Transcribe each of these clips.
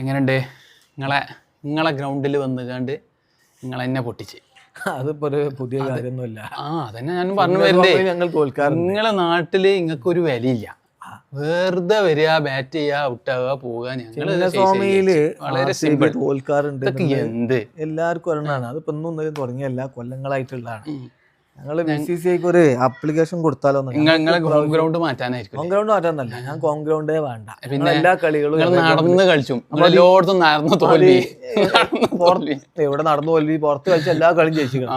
എങ്ങനെയുണ്ട്? നിങ്ങളെ നിങ്ങളെ ഗ്രൗണ്ടിൽ വന്ന് കണ്ട് നിങ്ങളെന്നെ പൊട്ടിച്ച്. അതിപ്പോ ഒരു പുതിയ കാര്യമൊന്നുമില്ല. ആ അതന്നെ ഞാൻ പറഞ്ഞു വരുന്നത് ഞങ്ങൾ തോൽക്കാറുണ്ട്. നിങ്ങളെ നാട്ടിൽ നിങ്ങൾക്ക് ഒരു വിലയില്ല വെറുതെ വരിക ബാറ്റ് ചെയ്യുക ഔട്ടാവുക പോവുക സ്വാമിയിൽ വളരെ സിമ്പിൾ തോൽക്കാറുണ്ട് എന്ത്? എല്ലാവർക്കും ഒരെണ്ണമാണ് അതിപ്പോ ഇന്നും ഇന്നലെയും തുടങ്ങിയല്ല കൊല്ലങ്ങളായിട്ടുള്ളതാണ്. ഉം. ഞങ്ങൾ ബി സി സി ഐക്ക് ഒരു ആപ്ലിക്കേഷൻ കൊടുത്താലോ ഹോം ഗ്രൗണ്ട് മാറ്റാനായിരിക്കും ഹോം ഗ്രൗണ്ട് മാറ്റാന്നല്ല ഞാൻ ഹോം ഗ്രൗണ്ടേ വേണ്ട. പിന്നെ ഞങ്ങൾ എല്ലാ കളികളും ഞങ്ങൾ നടന്ന് കളിച്ചും. നടന്ന് തോൽവി. എവിടെ നടന്നു തോൽവി പുറത്ത് കളിച്ച എല്ലാ കളിയും ജയിച്ചിരിക്കണം.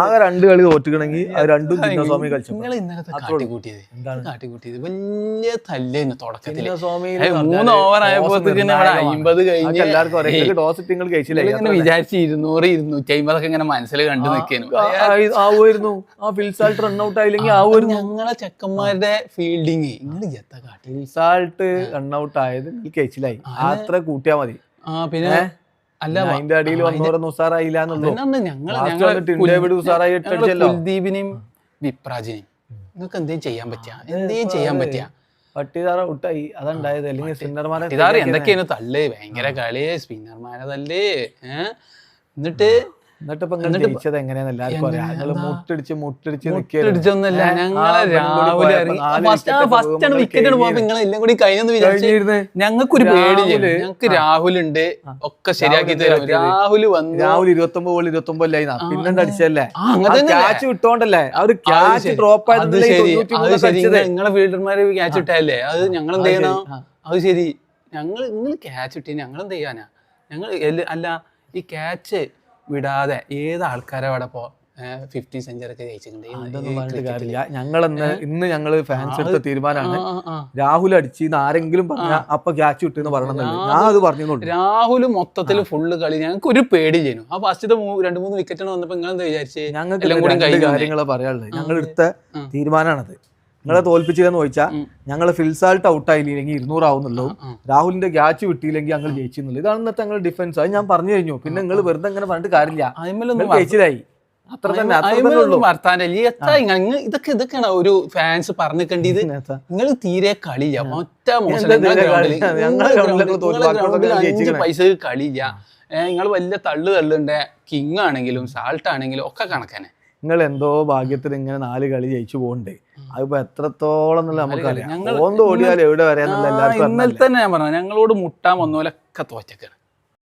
ആകെ രണ്ട് കളി തോറ്റിക്കണമെങ്കിൽ അത് രണ്ടും ചിന്നസ്വാമി കളിച്ചു. നിങ്ങൾ ഇന്നലത്തെ കാട്ടിക്കൂട്ടിയത് എന്താണ്? കാട്ടിക്കൂട്ടിയത്. വലിയ തല്ലേന്ന് തുടക്കത്തിൽ മൂന്ന് ഓവർ ആയപ്പോ അമ്പത് കഴിഞ്ഞ് എല്ലാവർക്കും ടോസ് നിങ്ങൾ കഴിച്ചില്ല ഇങ്ങനെ വിചാരിച്ച് ഇരുന്നൂറ് ഇരുന്നൂറ്റി അമ്പതൊക്കെ ഇങ്ങനെ മനസ്സിൽ കണ്ടു നിൽക്കാനും ആവുമായിരുന്നു. ആ ഫിൽസാൾട്ട് റൺ ഔട്ട് ആയില്ലെങ്കിൽ ആവുമായിരുന്നു. ഞങ്ങളെ ചെക്കന്മാരുടെ ഫീൽഡിങ് നിങ്ങൾ എത്ത കാട്ടി ഫിൽസാൾട്ട് ആയത് കഴിച്ചില്ലായി അത്ര കൂട്ടിയാ മതി. ആ പിന്നെ അല്ല അതിന്റെ അടിയിൽ വന്നവരൊന്നും ഉസാറായില്ല കുൽദീപിനെയും വിപ്രാജിനെയും നിങ്ങൾക്ക് എന്തേലും ചെയ്യാൻ പറ്റിയ? എന്തേലും ചെയ്യാൻ പറ്റിയ? പട്ടിതാറ ഔട്ടായി. അതുണ്ടായത്. അല്ലെങ്കിൽ സിന്നർമാരെ ഇതാറ് എന്തൊക്കെയാണ് തള്ളേ ഭയങ്കര കളി സ്പിന്നർമാരെ തള്ളേ എന്നിട്ട് എന്നിട്ട് ജയിച്ചത് മുട്ടിടിച്ച് മുട്ടിടിച്ച് ഇടിച്ചൊന്നുമല്ല ഞങ്ങളെ രാവിലെ ഫസ്റ്റ് ആണ് വിക്കറ്റ് പോകുമ്പോ നിങ്ങൾ എല്ലാം കൂടി കഴിഞ്ഞെന്ന് ഞങ്ങൾക്കൊരു പേടിയില്ല. രാഹുൽ ഉണ്ട് ഒക്കെ ശരിയാക്കി തരും. രാഹുൽ വന്നു. രാഹുൽ ഇരുപത്തി ഒമ്പത് ബോൾ ഇരുപത്തി ഒമ്പതിലായി പിന്നെന്ത് അടിച്ചല്ലേ ക്യാച്ച് വിട്ടോണ്ടല്ലേ? അവർ ഒരു ക്യാച്ച് ഡ്രോപ്പ് ആയത് നിങ്ങളെ ഫീൽഡർമാര് ക്യാച്ച് ഇട്ടല്ലേ അത് ഞങ്ങൾ എന്ത് ചെയ്യണം? അത് ശരി. ഞങ്ങൾ നിങ്ങൾ ക്യാച്ച് ഇട്ടി ഞങ്ങൾ എന്ത് ചെയ്യാനാ? ഞങ്ങൾ അല്ല ഈ ക്യാച്ച് വിടാതെ ഏത് ആൾക്കാരെ അവിടെ പോ ഫിഫ്റ്റി സെഞ്ചുറി ഒക്കെ ജയിച്ചിട്ടുണ്ട്? ഞങ്ങൾ ഇന്ന് ഞങ്ങൾ ഫാൻസ് എടുത്ത തീരുമാനമാണ്. രാഹുൽ അടിച്ച് ആരെങ്കിലും പറഞ്ഞ അപ്പൊ ക്യാച്ച് കിട്ടുന്ന പറയണമെന്നില്ല ഞാൻ അത് പറഞ്ഞോളൂ രാഹുൽ മൊത്തത്തിൽ ഫുള്ള് കളി ഞങ്ങൾക്ക് ഒരു പേടി ചെയ്യുന്നു ആ ഫസ്റ്റ് രണ്ട് മൂന്ന് വിക്കറ്റ് വന്നപ്പോ നിങ്ങൾ എന്താ വിചാരിച്ചേ? ഞങ്ങൾക്ക് കൂടി കാര്യങ്ങളെ പറയാനുള്ളത്. ഞങ്ങൾ എടുത്ത തീരുമാനമാണത്. നിങ്ങളെ തോൽപ്പിച്ചില്ലെന്ന് ചോദിച്ചാൽ ഞങ്ങൾ ഫിൽസാൾട്ട് ഔട്ടായില്ലെങ്കിൽ ഇരുന്നൂറ് ആവുന്നുള്ളൂ രാഹുലിന്റെ ഗ്യാച്ച് വിട്ടില്ലെങ്കിൽ ഞങ്ങൾ ജയിച്ചിരുന്നുള്ളൂ. ഇതാണ് ഇന്നത്തെ ഞങ്ങൾ ഡിഫൻസ് അത് ഞാൻ പറഞ്ഞു കഴിഞ്ഞു. പിന്നെ നിങ്ങൾ വെറുതെ ഇങ്ങനെ പറഞ്ഞിട്ട് കാര്യമില്ല. ജയിച്ചിലായി അത്ര തന്നെ ഇതൊക്കെ ഇതൊക്കെയാണ് ഒരു ഫാൻസ് പറഞ്ഞിക്കണ്ടിയത് നേരത്തെ. നിങ്ങൾ തീരെ കളിയില്ല. മൊറ്റ മോശം. ഗ്രൗണ്ടിൽ കളിയില്ല? നിങ്ങൾ വലിയ തള്ളു തള്ളുണ്ട്. കിങ് ആണെങ്കിലും സാൾട്ട് ആണെങ്കിലും ഒക്കെ കണക്കന്നെ. നിങ്ങൾ എന്തോ ഭാഗ്യത്തിൽ ഇങ്ങനെ നാല് കളി ജയിച്ചു പോകണ്ടേ? അതിപ്പോ എത്രത്തോളം എന്നുള്ള നമുക്കറിയാം. ഓന്ത് ഓടിയാൽ എവിടെ ആ, എല്ലാവർക്കും ഇന്നലെ തന്നെ ഞാൻ പറഞ്ഞു ഞങ്ങളോട് മുട്ടാൻ വന്നോലൊക്കെ തോറ്റക്കാണ്.